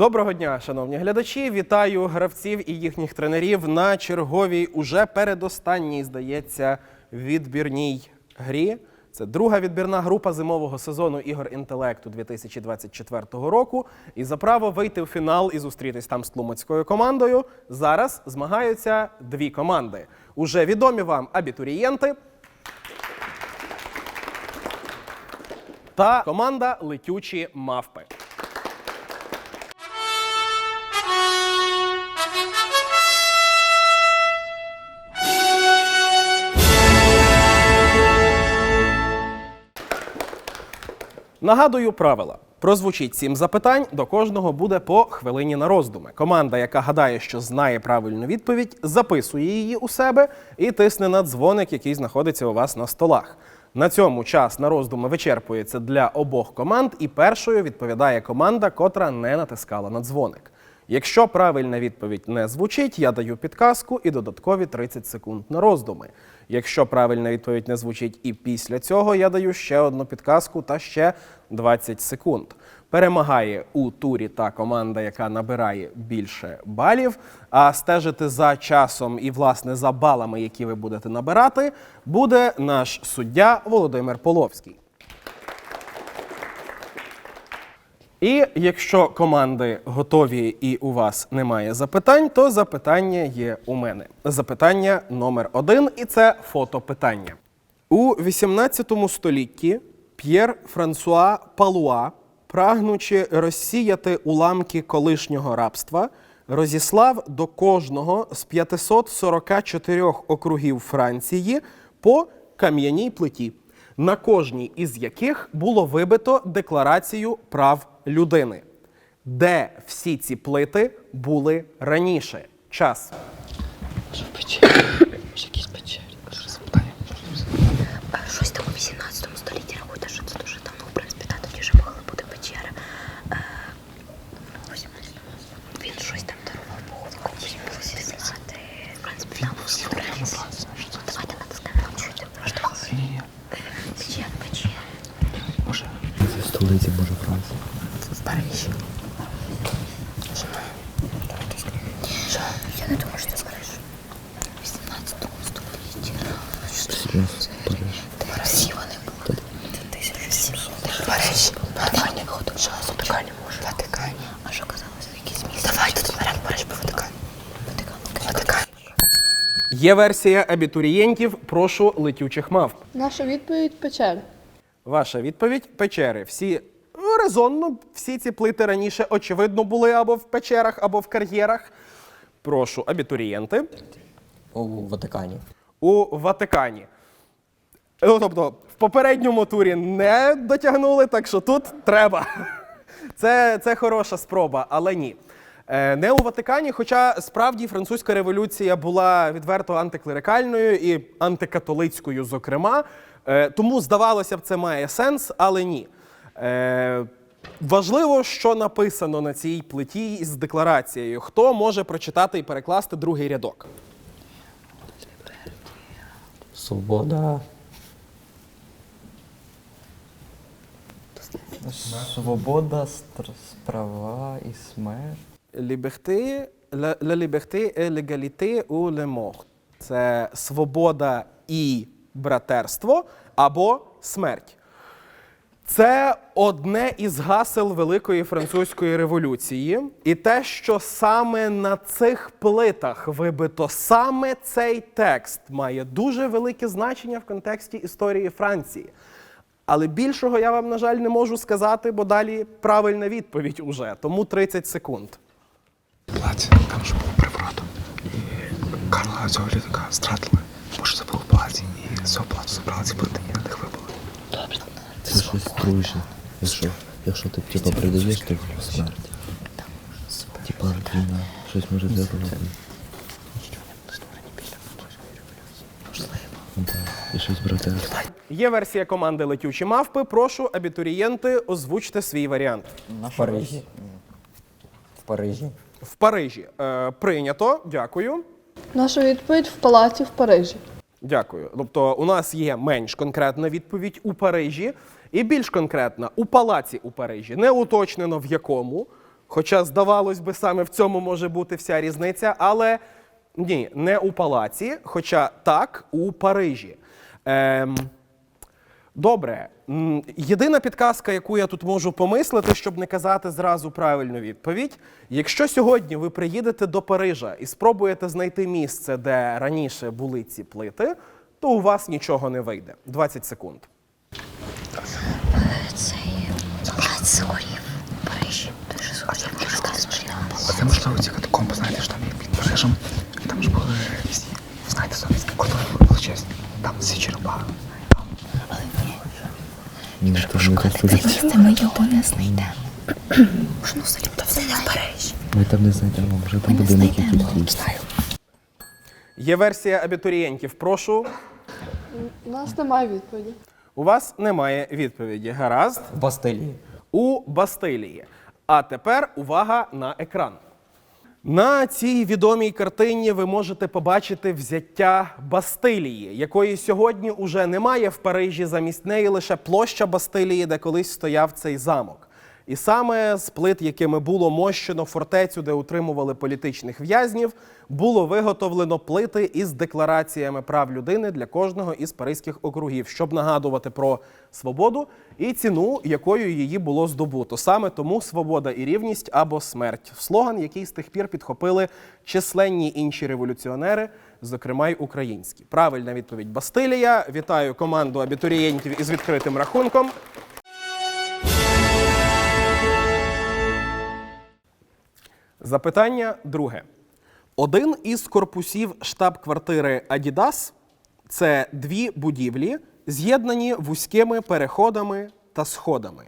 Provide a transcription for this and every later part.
Доброго дня, шановні глядачі. Вітаю гравців і їхніх тренерів на черговій, уже передостанній, здається, відбірній грі. Це друга відбірна група зимового сезону ігор інтелекту 2024 року. І за право вийти в фінал і зустрітись там з тлумацькою командою. Зараз змагаються дві команди. Уже відомі вам абітурієнти та команда Летючі мавпи. Нагадую правила. Прозвучить сім запитань, до кожного буде по хвилині на роздуми. Команда, яка гадає, що знає правильну відповідь, записує її у себе і тисне на дзвоник, який знаходиться у вас на столах. На цьому час на роздуми вичерпується для обох команд, і першою відповідає команда, котра не натискала на дзвоник. Якщо правильна відповідь не звучить, я даю підказку і додаткові 30 секунд на роздуми. Якщо правильна відповідь не звучить і після цього, я даю ще одну підказку та ще 20 секунд. Перемагає у турі та команда, яка набирає більше балів. А стежити за часом і, власне, за балами, які ви будете набирати, буде наш суддя Володимир Половський. І якщо команди готові і у вас немає запитань, то запитання є у мене. Запитання номер один, і це фотопитання. У 18 столітті П'єр Франсуа Палуа, прагнучи розсіяти уламки колишнього рабства, розіслав до кожного з 544 округів Франції по кам'яній плиті на кожній із яких було вибито декларацію прав людини. Де всі ці плити були раніше? Час. Якісь печері? Що за питання? Е, Щось там у 18 столітті рахуйте, що це дуже давно, в принципі, та тоді вже могли бути печери. Е, ось Він щось там дарував походу комусь було зізнати. В принципі, там був Давайте натискаємо чути. Ні, Печер, печер. може В столиці, може, Франції. в Парижі. Я не думаю, що це Париж. В 18 столітті. Серйозно, Париж. Всі вони були. Це 1700. Париж. Ватикані виходить. Що за Ватикані може? Ватикані. А що казалось, якісь місця? Давайте тут беремо Париж по Ватикані. Ватикан. Ватикані. Є версія абітурієнтів. Прошу летючих мавп. Наша відповідь печери. Ваша відповідь печери. Всі ну, резонно, всі ці плити раніше, очевидно, були або в печерах, або в кар'єрах. Прошу, абітурієнти. У Ватикані. у Ватикані. Ну, тобто, в попередньому турі не дотягнули, так що тут треба. Це, це хороша спроба, але ні. Е, Не у Ватикані, хоча справді французька революція була відверто антиклерикальною і антикатолицькою, зокрема. Е, Тому, здавалося б, це має сенс, але ні. Е, Важливо, що написано на цій плиті із декларацією. Хто може прочитати і перекласти другий рядок? Свобода. Свобода, стр- права і смерть. Liberté et l'égalité ou le mort. Це свобода і братерство або смерть. Це одне із гасел Великої французької революції. І те, що саме на цих плитах вибито саме цей текст, має дуже велике значення в контексті історії Франції. Але більшого я вам, на жаль, не можу сказати, бо далі правильна відповідь уже. Тому 30 секунд. Палаці, там ж був приворот. І Карла цього літака стратили. Може це було в палаці. І з цього палацу забрали ці плити і на них вибили. Це щось трушне. Якщо, якщо ти типа придаєш, то смерть. Типа. Щось може зробити. Ну так, І щось братерство. Є версія команди Летючі мавпи. Прошу, абітурієнти, озвучте свій варіант. В Парижі. В Парижі. В Парижі. Е, прийнято. Дякую. Наша відповідь в палаці в Парижі. Дякую. Тобто, у нас є менш конкретна відповідь у Парижі, і більш конкретна у палаці у Парижі. Не уточнено в якому. Хоча, здавалось би, саме в цьому може бути вся різниця, але ні, не у палаці, хоча так, у Парижі. Ем, Добре. Єдина підказка, яку я тут можу помислити, щоб не казати зразу правильну відповідь. Якщо сьогодні ви приїдете до Парижа і спробуєте знайти місце, де раніше були ці плити, то у вас нічого не вийде. 20 секунд. Цей палац згорів в Парижі. Дуже згорів. А це можливо ці катакомби, знаєте, що там є під Парижем. Там ж були різні, знаєте, совєтські культури величезні. Там всі черепа. Ні, то не то що місце ми його не знайдемо. Ну, то все не. Ми там не знайдемо, вже там будинок якийсь. Є версія абітурієнтів. Прошу. У нас немає відповіді. У вас немає відповіді. Гаразд. В Бастилії. у Бастилії. А тепер увага на екран. На цій відомій картині ви можете побачити взяття Бастилії, якої сьогодні уже немає в Парижі. Замість неї лише площа Бастилії, де колись стояв цей замок. І саме з плит, якими було мощено фортецю, де утримували політичних в'язнів, було виготовлено плити із деклараціями прав людини для кожного із паризьких округів, щоб нагадувати про свободу і ціну, якою її було здобуто. Саме тому свобода і рівність або смерть слоган, який з тих пір підхопили численні інші революціонери, зокрема й українські. Правильна відповідь Бастилія. Вітаю команду абітурієнтів із відкритим рахунком. Запитання друге. Один із корпусів штаб-квартири Adidas – це дві будівлі, з'єднані вузькими переходами та сходами.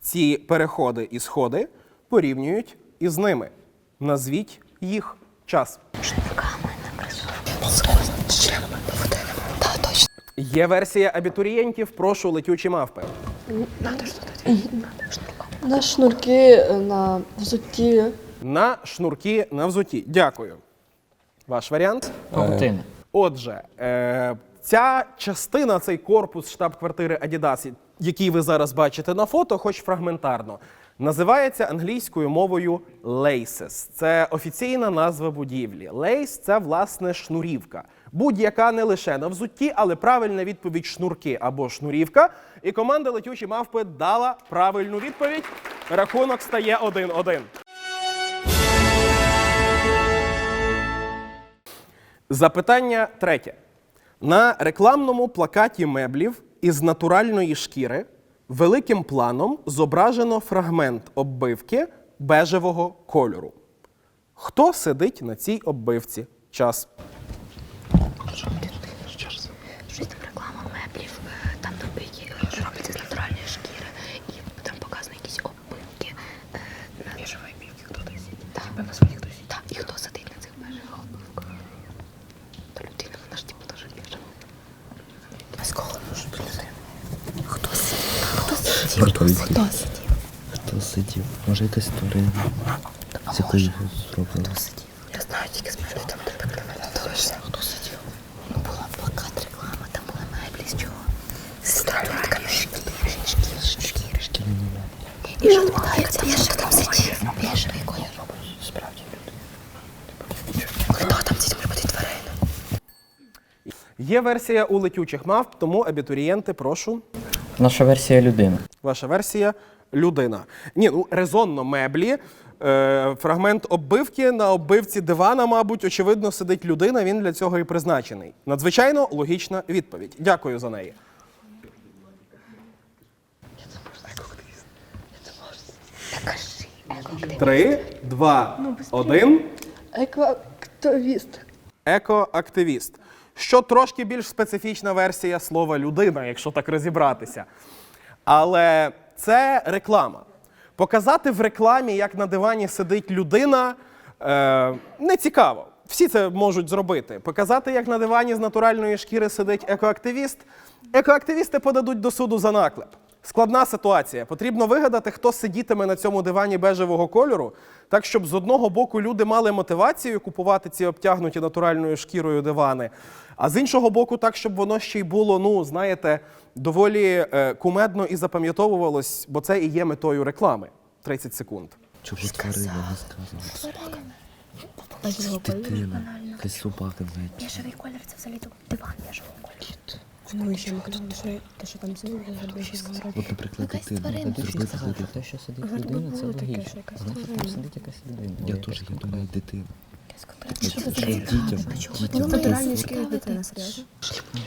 Ці переходи і сходи порівнюють із ними. Назвіть їх час. Є версія абітурієнтів. Прошу летючі мавпи. На шнурки на взутті. На шнурки на взуті. Дякую. Ваш варіант? Павутини. Отже, е, ця частина, цей корпус штаб-квартири Adidas, який ви зараз бачите на фото, хоч фрагментарно, називається англійською мовою laces. Це офіційна назва будівлі. Lace – це власне шнурівка. Будь-яка не лише на взутті, але правильна відповідь шнурки або шнурівка. І команда летючі мавпи дала правильну відповідь. Рахунок стає 1-1. Запитання третє. На рекламному плакаті меблів із натуральної шкіри великим планом зображено фрагмент оббивки бежевого кольору. Хто сидить на цій оббивці? Час. Щось там реклама меблів, е, там де які е, робляться з натуральної шкіри, і там показано якісь оббивки. Біжевої оббивки хто сидить? Так, хтось. Так, і хто сидить на цих бежевих оббивках? То людина, вона ж типу теж біжева. Без кого? Хто сидів? Хто сидів? Хто сидів? Хто сидів? Може якась тварина, з якої його зроблено. Хто сидів? Я знаю, тільки з меблів там де Точно. Хто сидів? Ну, була плакат реклама, там були меблі з чого? З натуральної шкіри, шкіри, шкіри, шкіри. І що там, там сидів? Біжевий колір. Справді. Хто там сидів? Може бути тварина. Є версія у летючих мавп, тому абітурієнти, прошу. Наша версія людина. Ваша версія людина. Ні, ну резонно меблі. Е, фрагмент оббивки на оббивці дивана, мабуть, очевидно, сидить людина. Він для цього і призначений. Надзвичайно логічна відповідь. Дякую за неї. Три, два, один. Екоактивіст. Екоактивіст. Що трошки більш специфічна версія слова людина, якщо так розібратися. Але це реклама. Показати в рекламі, як на дивані сидить людина, е, не цікаво. Всі це можуть зробити. Показати, як на дивані з натуральної шкіри сидить екоактивіст. Екоактивісти подадуть до суду за наклеп. Складна ситуація. Потрібно вигадати, хто сидітиме на цьому дивані бежевого кольору, так щоб з одного боку люди мали мотивацію купувати ці обтягнуті натуральною шкірою дивани, а з іншого боку, так, щоб воно ще й було, ну знаєте, доволі е, кумедно і запам'ятовувалось, бо це і є метою реклами. 30 секунд. Чого тварина не сказала? Дитина. Якась собака навіть. Бежевий колір це взагалі диван бежевого кольору. Ну, ще ми казали, що те, що там зимою зробили. От, наприклад, Якась дитина. тварина. так зробити Сказав, дитину. те, що сидить людина, це логічно. що там сидить якась людина. Я теж я думаю, дитина. Конкретна Це дітям. Ну, Дітям. натуральні шкіри дитина, серйозно.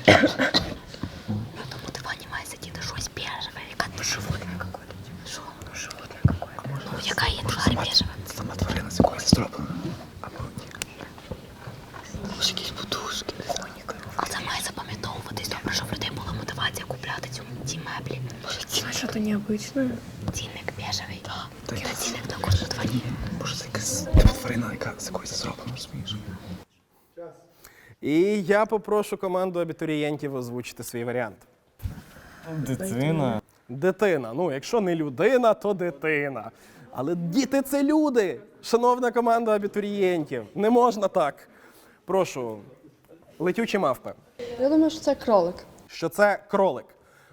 На тому дивані має сидіти щось бежеве, яка ну, животне какое. Що? Ну, животне какое. Ну, яка є тварь бежева? Це сама тварина, з якої зроблена. Або ні. Ось якісь подушки. А це має запам'ятовуватись добре, щоб в людей була мотивація купляти цю, ці меблі. А необычне? Цінник бежевий. Та І й- на кожну тварину. Може, це якась тварина, яка з якоїсь зроблена, розумієш? І я попрошу команду абітурієнтів озвучити свій варіант. Дитина. Дитина. Ну, якщо не людина, то дитина. Але діти це люди. Шановна команда абітурієнтів. Не можна так. Прошу, летючі мавпи. Я думаю, що це кролик. що це кролик.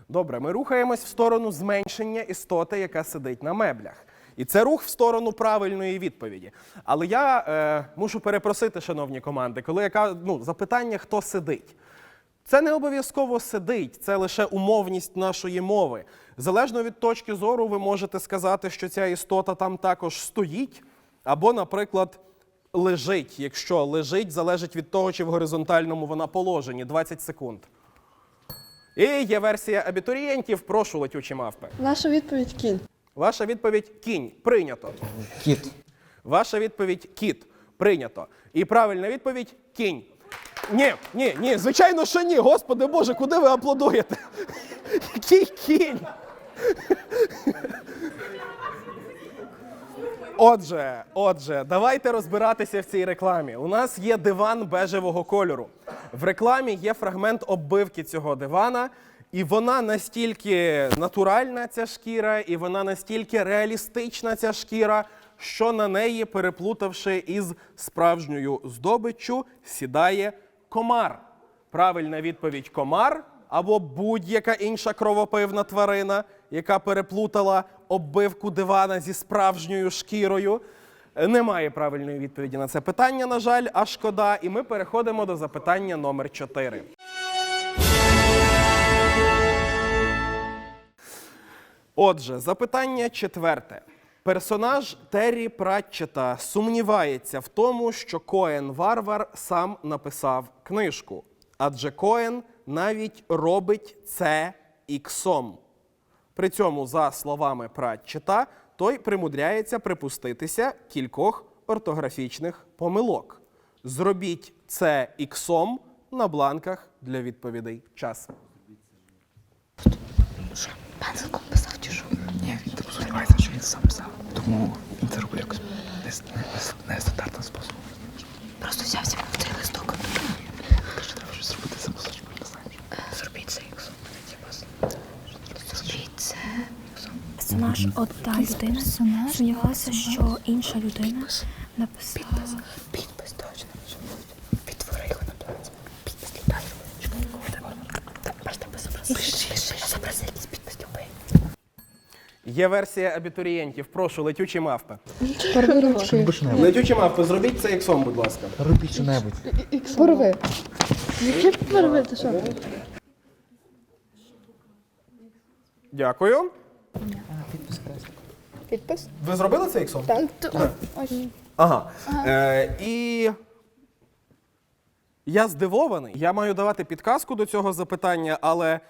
Добре, ми рухаємось в сторону зменшення істоти, яка сидить на меблях. І це рух в сторону правильної відповіді. Але я е, мушу перепросити, шановні команди, коли яка ну, запитання, хто сидить. Це не обов'язково сидить, це лише умовність нашої мови. Залежно від точки зору, ви можете сказати, що ця істота там також стоїть, або, наприклад, лежить. Якщо лежить, залежить від того, чи в горизонтальному вона положенні 20 секунд. І є версія абітурієнтів. Прошу летючі мавпи. Наша відповідь кінь. Ваша відповідь кінь. Прийнято. Кіт. Ваша відповідь кіт. Прийнято. І правильна відповідь кінь. Ні, ні, ні, звичайно, що ні. Господи Боже, куди ви аплодуєте? Який кінь? Отже, отже, давайте розбиратися в цій рекламі. У нас є диван бежевого кольору. В рекламі є фрагмент оббивки цього дивана, і вона настільки натуральна, ця шкіра, і вона настільки реалістична, ця шкіра, що на неї, переплутавши із справжньою здобиччю, сідає комар. Правильна відповідь комар або будь-яка інша кровопивна тварина, яка переплутала оббивку дивана зі справжньою шкірою. Е, Немає правильної відповіді на це питання, на жаль, а шкода. І ми переходимо до запитання номер 4. Отже, запитання четверте. Персонаж Террі Пратчета сумнівається в тому, що Коен Варвар сам написав книжку, адже Коен навіть робить це іксом. При цьому, за словами Пратчета, той примудряється припуститися кількох ортографічних помилок. Зробіть це іксом на бланках для відповідей. Час. Що, пензликом писав чи що? Ні, він типу сподівається, що він сам писав. Тому він це робив якось не- не- нестандартним способом. Просто взявся в цей листок. Каже, треба щось зробити самостійно, не знаю. Зробіть це іксом. Зробіть це. Персонаж, от та людина сумнівалася, що інша людина написала. Підпис, підпис точно. Підтвори його на плаці. Підпис літай. Просто зобрази якийсь підпис любий. Є версія абітурієнтів. Прошу, летючі мавпи. Порви. Летючі мавпи, зробіть це іксом, будь ласка. Робіть що-небудь. Порви. Які порви? Ти що? Дякую. Підпис? Ви зробили це іксом? Так. Ага. Е, і я здивований. Я маю давати підказку до цього запитання, але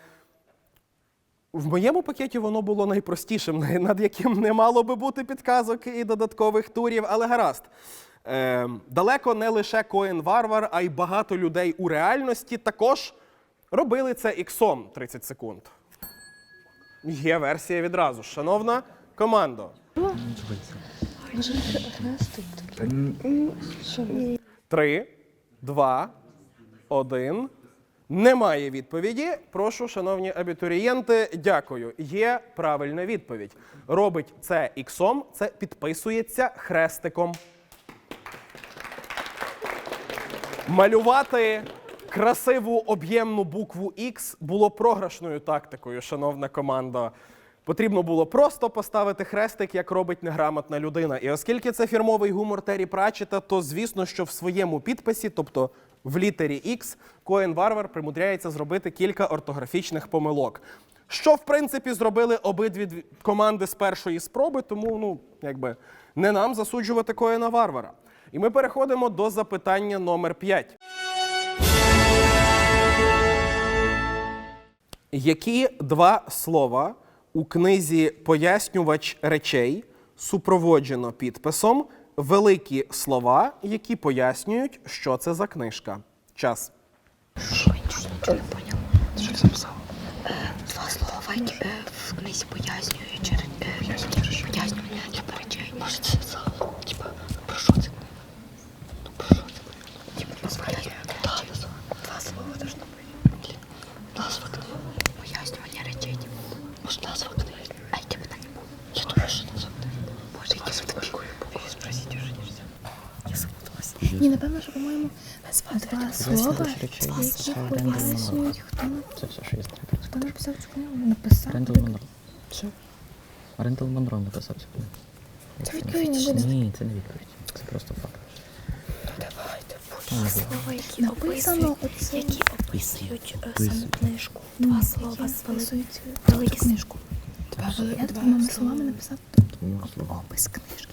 в моєму пакеті воно було найпростішим, над яким не мало би бути підказок і додаткових турів, але гаразд. Е, далеко не лише Коен Варвар, а й багато людей у реальності також робили це іксом 30 секунд. Є версія відразу. Шановна командо. Три, два, один. Немає відповіді. Прошу, шановні абітурієнти, дякую. Є правильна відповідь. Робить це іксом, це підписується хрестиком. Малювати красиву об'ємну букву X було програшною тактикою, шановна команда. Потрібно було просто поставити хрестик, як робить неграмотна людина. І оскільки це фірмовий гумор Террі Пратчета, то звісно, що в своєму підписі, тобто в літері X, Коен Варвар примудряється зробити кілька ортографічних помилок. Що, в принципі, зробили обидві команди з першої спроби, тому ну, якби не нам засуджувати Коена Варвара. І ми переходимо до запитання номер 5. Які два слова у книзі Пояснювач речей супроводжено підписом великі слова, які пояснюють, що це за книжка? Час. Що я нічого не поняла. Що ти записав? Два слова які, е, в книзі пояснюють е, пояснювання речей. Може це зал? Типа, про що це? Ну про що це? Типа, пояснювання. Да, Два слова должно бути. Назва книги. Пояснювання речей. Типу. Може назва книги? А типа там не буде. Я думаю, що назва книги. Боже, які запитання. Спросіть уже нельзя. Я запуталась. Ні, напевно, що, по-моєму, два слова, які пояснюють, хто, Це все, що є треба. хто написав цю книгу. Написав. Рендел Монро. Монро написав цю книгу. Це відповідь не буде. Ні, це не відповідь. Це просто факт. Слова, які Написано описують, оце. які описують е, Описують. саму книжку. Ну, Два слова з великих описують великі книжку. Два, Я двома словами написав. Тому опис книжки.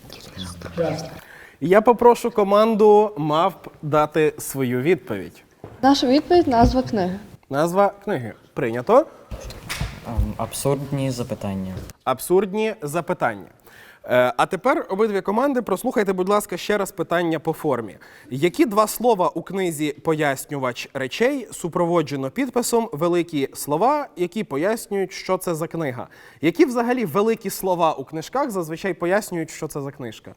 Я попрошу команду мавп дати свою відповідь. Наша відповідь назва книги. Назва книги прийнято. Ем, Абсурдні запитання. Абсурдні запитання. Е, А тепер обидві команди прослухайте, будь ласка, ще раз питання по формі. Які два слова у книзі Пояснювач речей супроводжено підписом великі слова, які пояснюють, що це за книга? Які взагалі великі слова у книжках зазвичай пояснюють, що це за книжка?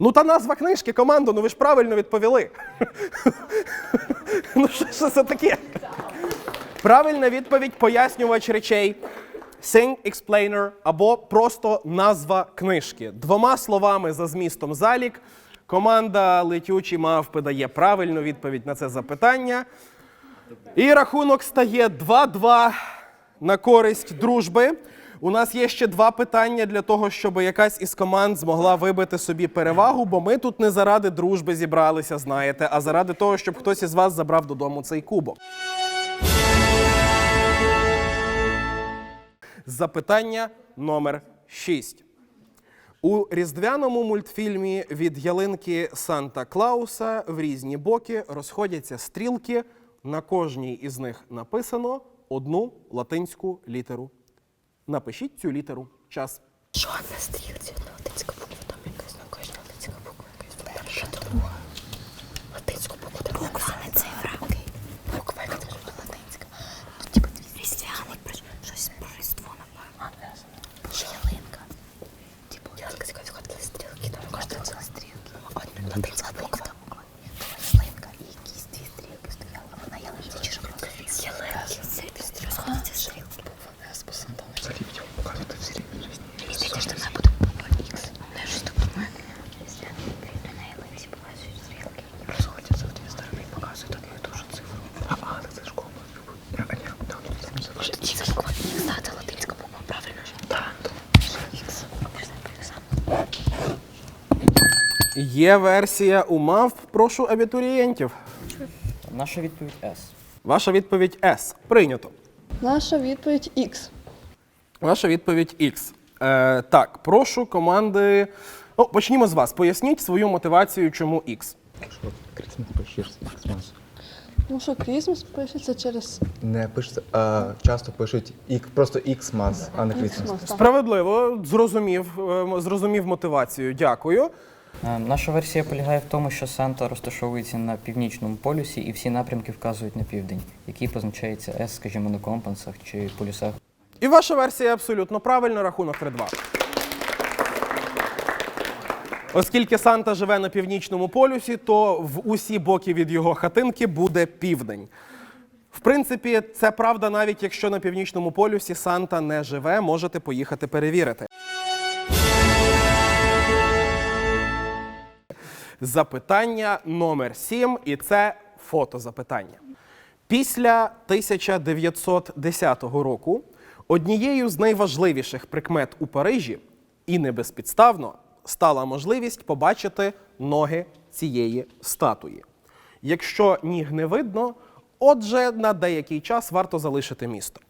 Ну, та назва книжки, команду, ну ви ж правильно відповіли. Ну, що, що це таке? Правильна відповідь пояснювач речей. Thing explainer або просто назва книжки. Двома словами за змістом залік. Команда летючі мавпи дає правильну відповідь на це запитання. І рахунок стає 2-2 на користь дружби. У нас є ще два питання для того, щоб якась із команд змогла вибити собі перевагу, бо ми тут не заради дружби зібралися, знаєте, а заради того, щоб хтось із вас забрав додому цей кубок. Запитання номер 6. У різдвяному мультфільмі від ялинки Санта Клауса в різні боки розходяться стрілки. На кожній із них написано одну латинську літеру. Напишіть цю літеру. Час. Що на стрілці? Одна латинська буква, там якась, ну кожна латинська буква якась. Перша, друга. Латинську букву там буква, не цифра. Окей. Буква, яка теж буде латинська. Ну, типу, різдвяний, про- щось про Різдво, напевно. Чи ялинка. Типу, ялинка, з якої виходили стрілки, там кожна це стрілки. Одна латинська буква. Ялинка і якісь дві стрілки стояли. Вона ялинці чи ж просто з ялинки. Це розходяться стрілки. Взагалі відео показувати в серії жизни. Мені здається, що це буде буква Х. Я щось так думаю. На ялинці показують стрілки. Розходяться в дві сторони і показують одну і ту ж цифру. А, а, так це ж кома. А, ні, там там Може, Х буква Х, да, це латинська буква, правильно ж? Так. Х. Є версія у мавп. Прошу абітурієнтів. Наша відповідь С. Ваша відповідь С. Прийнято. Наша відповідь Х. Ваша відповідь X. Е, так, прошу команди. Ну, почнімо з вас. Поясніть свою мотивацію, чому X. Що Крісмас пишеш Крісмас. Ну що, Крісмас пишеться через Не пишеться, а часто пишуть ік, просто іксмас, а не Крісмас. Крісмас. Справедливо, зрозумів, е, зрозумів мотивацію. Дякую. Е, Наша версія полягає в тому, що Санта розташовується на північному полюсі і всі напрямки вказують на південь, який позначається С, скажімо, на компасах чи полюсах. І ваша версія абсолютно правильна, рахунок 3-2. Оскільки Санта живе на північному полюсі, то в усі боки від його хатинки буде південь. В принципі, це правда, навіть якщо на північному полюсі Санта не живе, можете поїхати перевірити. Запитання номер 7, і це фотозапитання. Після 1910 року однією з найважливіших прикмет у Парижі і не безпідставно стала можливість побачити ноги цієї статуї. Якщо ніг не видно, отже, на деякий час варто залишити місто.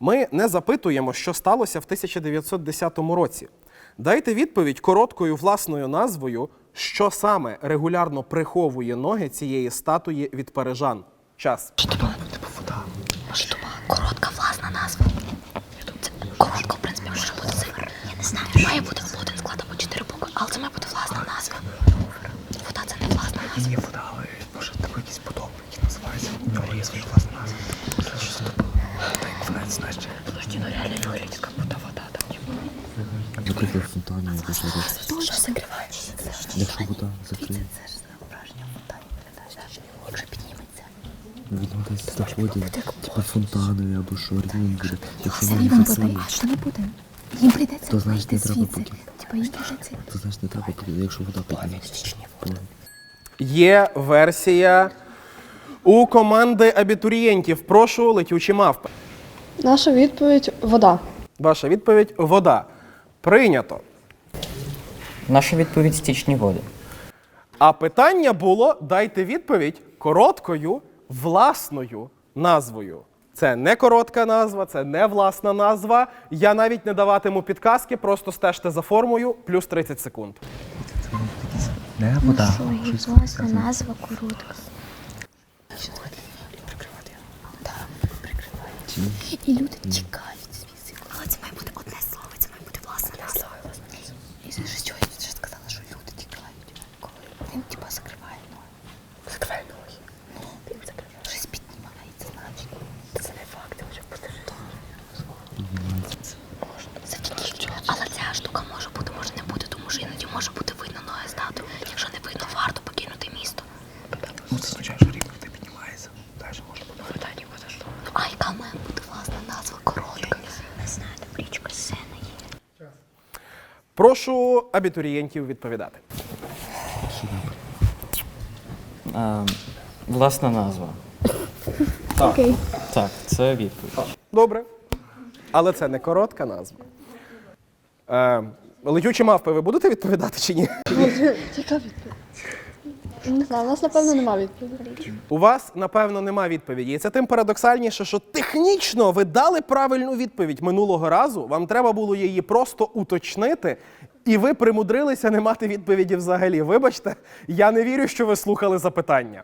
Ми не запитуємо, що сталося в 1910 році. Дайте відповідь короткою власною назвою, що саме регулярно приховує ноги цієї статуї від парижан. Час. Коротка власна назва. Це коротко, в принципі, може бути це. Я не знаю. Має бути один склад або чотири букви, але це має бути власна назва. Вода це не власна назва. Є вода, але може тебе якісь подобні, які називаються. У нього є своя власна назва. Що це? Та як вона знаєш. Подожди, ну реально говорить, як будто вода там. Наприклад, фонтані що. Дуже закриваєш. Якщо вода закриє, Це ж зображення фонтані виглядає. Якщо підніметься. він заходить, типа фонтани або що, рівень буде. Якщо він рівень буде, а що не буде? Їм прийдеться То, знаєш, вийти не треба звідси. поки- Типа їм прийдеться. то значить не треба, коли- якщо вода підніметься. Є версія у команди абітурієнтів. Прошу, летючі мавпи. Наша відповідь вода. Ваша відповідь вода. Прийнято. Наша відповідь стічні води. А питання було: дайте відповідь короткою власною назвою. Це не коротка назва, це не власна назва. Я навіть не даватиму підказки, просто стежте за формою плюс 30 секунд. Не вода. Що власна назва коротка. І люди тікають звідси. Це має бути одне слово, це має бути власна назва. І це ж що я вже сказала, що люди тікають. Коли він типа закриває ноги. Закриває ноги. Ну, він закриває. Щось піднімається, значить. Це не факт, це вже буде Це тільки але ця штука може бути, може не бути, тому що іноді може бути видно ноги стату. Якщо не видно, варто покинути місто. Ну це означає, що рівень не піднімається. Далі може бути. Питання буде що? Ну, а яка має бути власна назва коротка? Не знаю, там річка Сена є. Прошу абітурієнтів відповідати. Е, власна назва. Окей. Так, це відповідь. Добре. Але це не коротка назва. Е, летючі мавпи, ви будете відповідати чи ні? Яка відповідь? Не знаю, у нас, напевно, немає відповіді. У вас, напевно, нема відповіді. І це тим парадоксальніше, що технічно ви дали правильну відповідь минулого разу. Вам треба було її просто уточнити, і ви примудрилися не мати відповіді взагалі. Вибачте, я не вірю, що ви слухали запитання.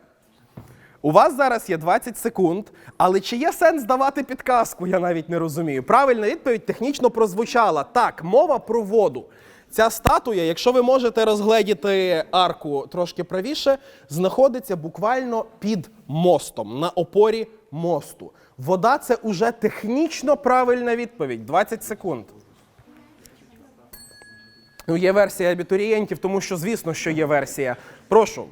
У вас зараз є 20 секунд, але чи є сенс давати підказку, я навіть не розумію. Правильна відповідь технічно прозвучала. Так, мова про воду. Ця статуя, якщо ви можете розгледіти арку трошки правіше, знаходиться буквально під мостом, на опорі мосту. Вода це уже технічно правильна відповідь. 20 секунд. Ну, є версія абітурієнтів, тому що, звісно, що є версія. Прошу,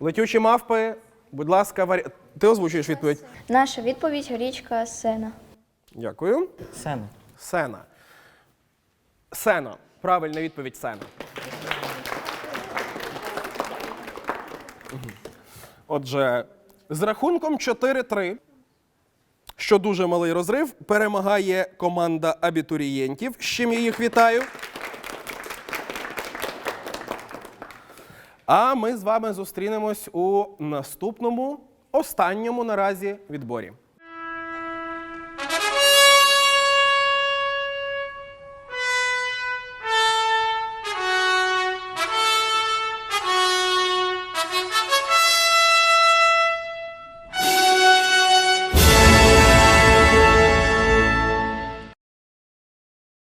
летючі мавпи, будь ласка, варі... ти озвучуєш відповідь. Наша відповідь річка Сена. Дякую. Сена. Сена. Сена. Правильна відповідь Сена. Отже, з рахунком 4-3, що дуже малий розрив, перемагає команда абітурієнтів. З чим я їх вітаю. А ми з вами зустрінемось у наступному, останньому наразі відборі.